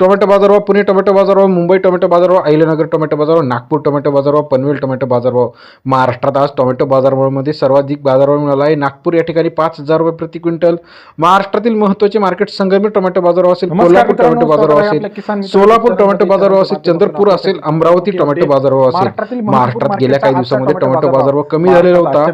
Tomato बाजारभाव Pune tomato बाजारभाव Mumbai tomato बाजारभाव अहिल्यानगर टोमॅटो बाजारभाव नागपूर टोमॅटो बाजारभाव पनवेल टोमॅटो बाजारभाव महाराष्ट्रात आज टोमॅटो बाजारभावामध्ये सर्वाधिक बाजारभाव मिळाला आहे. नागपूर या ठिकाणी पाच हजार रुपये प्रति क्विंटल. महाराष्ट्रातील महत्त्वाचे मार्केट संगमेर टोमॅटो बाजारभाव असेल कोल्हापूर टोमॅटो बाजारभाव आहे असेल सोलापूर टोमॅटो बाजारभाव असेल चंद्रपूर असेल अमरावती टोमॅटो. बाजारभाव असेल. महाराष्ट्रात गेल्या काही दिवसामध्ये टोमॅटो बाजारभाव कमी झालेला होता.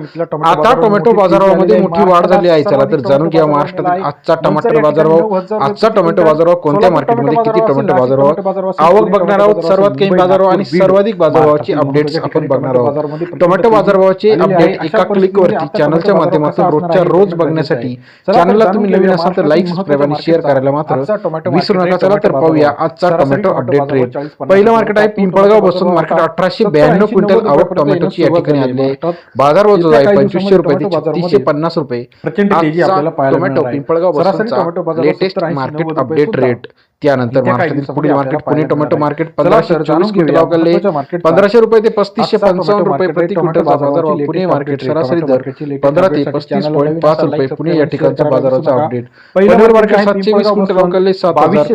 आता टोमॅटो झालेली मोठी. वाढ झाली आहे. चला तर जाणून घ्या टोमॅटो महाराष्ट्रातील आजचा या बाजारभाव आजचा टोमॅटो बाजारभाव कोणत्या मार्केटमध्ये टोमॅटो किती टोमॅटो बाजारभाव आवक बघणार आहोत सर्वात मुंबई, बाजारभाव आणि सर्वाधिक बाजारभावाची अपडेट्स आपण बघणार आहोत टोमॅटो बाजारभावाची. अपडेट एका क्लिकवरती चॅनलच्या माध्यमातून रोजच्या बाजार रोज बघण्यासाठी? चॅनलला तुम्ही नवीन असाल तर लाईक सबस्क्राईब आणि शेअर करायला मात्र विसरू नका चला तर पाहूया. आजचा टोमॅटो अपडेट रेट बाजारभाव 40-50 पहिलं मार्केट आहे. पिंपळगाव बसून मार्केट अठराशे 70, ब्याण्णव 80, क्विंटल 90 आवक टोमॅटोची या ठिकाणी आली आहे. आहे बाजारभाव जो आहे पंचवीसशे रुपये ते छत्तीसशे पन्नास रुपये टोमॅटो. पिंपळगाव बाजारात लेटेस्ट 70, 80, मार्केट 90 रुपये अपडेट रेट त्यानंतर महाराष्ट्रातील पुढील मार्केट पुणे टोमॅटो मार्केट पंधराशे चोवीस क्विंटल. पंधराशे रुपये ते पस्तीसशे पंचावन्न रुपये प्रति क्विंटल बाजाराची पुणे मार्केट सरासरी दर पंधरा ते पस्तीस पॉईंट पाच रुपये पुणे या subscribe, ठिकाणचा share बाजाराचा अपडेट पनवेल मार्केट सातशे वीस क्विंटल बसून अवकाळले सात हजार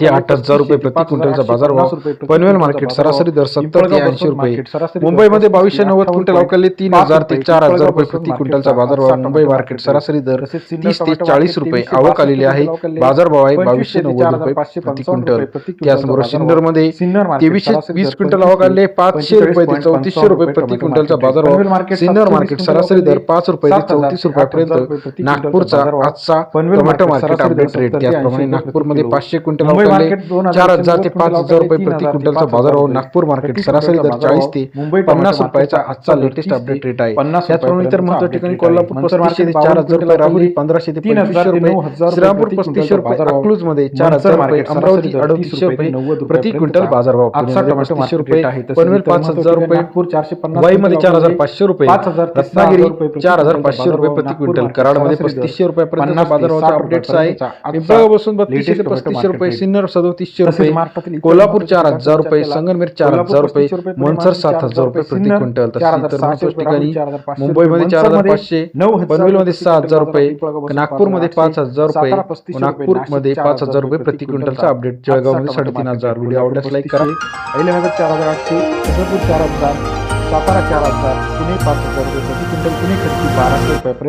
ते आठ हजार रुपये प्रति क्विंटलचा बाजारभाव पनवेल मार्केट सरासरी दर सत्तर ते ऐंशी रुपये. मुंबईमध्ये बावीसशे नव्वद क्विंटल अवकाळले तीन हजार ते चार हजार रुपये प्रति क्विंटलचा बाजारभाव मुंबई मार्केट सरासरी दर तीस ते चाळीस रुपये आवक आलेली आहे बाजारभाव आहे बावीसशे नव्वद रुपये प्रति क्विंटल. त्याचबरोबर सिन्नरमध्ये तेवीसशे वीस क्विंटल आवक आले पाचशे रुपये ते चौतीसशे रुपये प्रति क्विंटलचा बाजारभाव सिन्नर मार्केट सरासरी दर पाच रुपये ते चौतीस रुपयापर्यंत नागपूरचा आजचा टोमॅटो मार्केट अपडेट रेट त्याचप्रमाणे नागपूरमध्ये पाचशे क्विंटल हजार चार ते हजार ते पाच हजार रुपये प्रति क्विंटलचा बाजारभाव पाच नागपूर मार्केट सरासरी दर चाळीस ते मुंबई पन्नास रुपयाचा आजचा लेटेस्ट अपडेट रेट आहे त्याचप्रमाणे इतर महत्त्वाच्या ठिकाणी कोल्हापूर. पस्तीसशे ते चार हजार रुपये राहुरी पंधराशे ते तीन पंचवीसशे रुपये श्रीरामपूर पस्तीसशे रुपये अकलूजमध्ये चार हजार रुपये मार्केट अमरावती अडतीसशे रुपये रुपये नव्वद प्रति क्विंटल बाजारभाव आजचा टोमॅटो पस्तीसशे मार्केट रुपये आहे. पनवेल पाच हजार रुपये नागपूर चारशे पन्नास वाईमध्ये चार हजार पाचशे रुपये पाच हजार रत्नागिरी रुपये चार हजार पाचशे रुपये प्रति क्विंटल कराडमध्ये पस्तीसशे रुपयापर्यंत पन्नास बाजारभावाचे अपडेट्स आहे आजचा बसून बत्तीसशे ते पस्तीसशे रुपये सिन्नर सदोतीसशे रुपये कोल्हापूर चार हजार रुपये संगमेर चार हजार रुपये 35 रुपये, मनसर सात हजार रुपये प्रति क्विंटल तसेच रुपये, ठिकाणी पाचशे मुंबईमध्ये रुपये, चार हजार पाचशे नऊ पनवेलमध्ये सहा हजार रुपये नागपूरमध्ये पाच हजार रुपये रुपये, नागपूरमध्ये पाच हजार रुपये प्रति क्विंटलचा अपडेट जळगावमध्ये साडेतीन हजार व्हिडिओ आवडल्यास लाईक करा. अहिल्यानगर चार हजार आठशे चंद्रपूर चार हजार सातारा चार हजार पुणे पाच हजार रुपये प्रति क्विंटल पुणे खरेदी बाराशे रुपयापर्यंत